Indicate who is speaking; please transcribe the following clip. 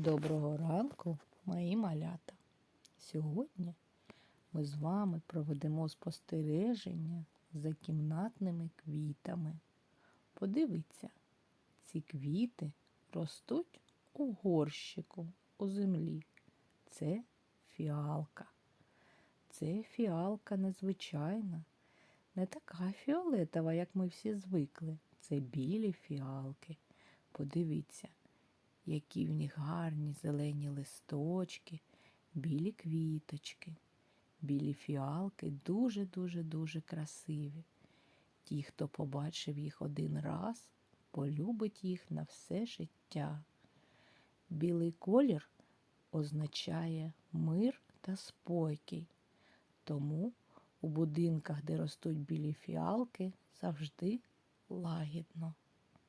Speaker 1: Доброго ранку, мої малята. Сьогодні ми з вами проведемо спостереження за кімнатними квітами. Подивіться, ці квіти ростуть у горщику у землі. Це фіалка. Це фіалка незвичайна, не така фіолетова, як ми всі звикли. Це білі фіалки. Подивіться, які в них гарні зелені листочки, білі квіточки. Білі фіалки дуже-дуже дуже красиві. Ті, хто побачив їх один раз, полюбить їх на все життя. Білий колір означає мир та спокій. Тому у будинках, де ростуть білі фіалки, завжди лагідно.